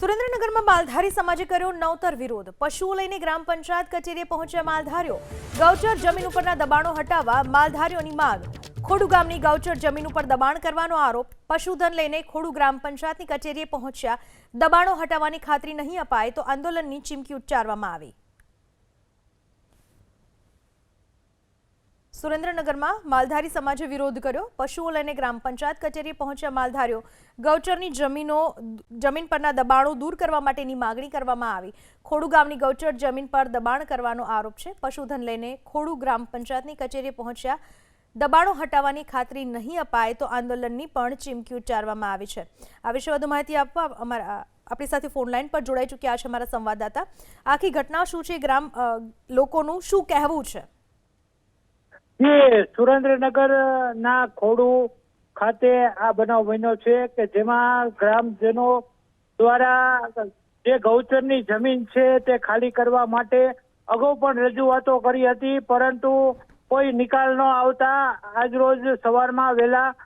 સુરેન્દ્રનગરમાં માલધારી સમાજે કર્યો નવતર વિરોધ. પશુઓ લઈને ગ્રામ પંચાયત કચેરીએ પહોંચ્યા માલધારીઓ. ગૌચર જમીન ઉપરના દબાણો હટાવવા માલધારીઓની માંગ. ખોડુ ગામની ગૌચર જમીન ઉપર દબાણ કરવાનો આરોપ. પશુધન લઈને ખોડુ ગ્રામ પંચાયતની કચેરીએ પહોંચ્યા. દબાણો હટાવવાની ખાતરી નહીં અપાય તો આંદોલનની ચીમકી ઉચ્ચારવામાં આવી. સુરેન્દ્રનગરમાં માલધારી સમાજે વિરોધ કર્યો. પશુઓ લઈને ગ્રામ પંચાયત કચેરીએ પહોંચ્યા માલધારીઓ. ગૌચરની જમીનો, જમીન પરના દબાણો દૂર કરવા માટેની માગણી કરવામાં આવી. ખોડુ ગામની ગૌચર જમીન પર દબાણ કરવાનો આરોપ છે. પશુધન લઈને ખોડુ ગ્રામ પંચાયતની કચેરીએ પહોંચ્યા. દબાણો હટાવવાની ખાતરી નહીં અપાય તો આંદોલનની પણ ચીમકી ઉચ્ચારવામાં આવી છે. આ વિશે વધુ માહિતી આપવા અમારા આપણી સાથે ફોન લાઈન પર જોડાઈ ચૂક્યા છે અમારા સંવાદદાતા. આખી ઘટના શું છે? ગ્રામ લોકોનું શું કહેવું છે? સુરેન્દ્રનગર, ના ખોડુ ખાતે આ બનાવ બન્યો છે કે જેમાં ગ્રામજનો દ્વારા જે ગૌચરની જમીન છે તે ખાલી કરવા માટે અગાઉ પણ રજૂઆતો કરી હતી, પરંતુ કોઈ નિકાલ ન આવતા આજરોજ સવારમાં વહેલા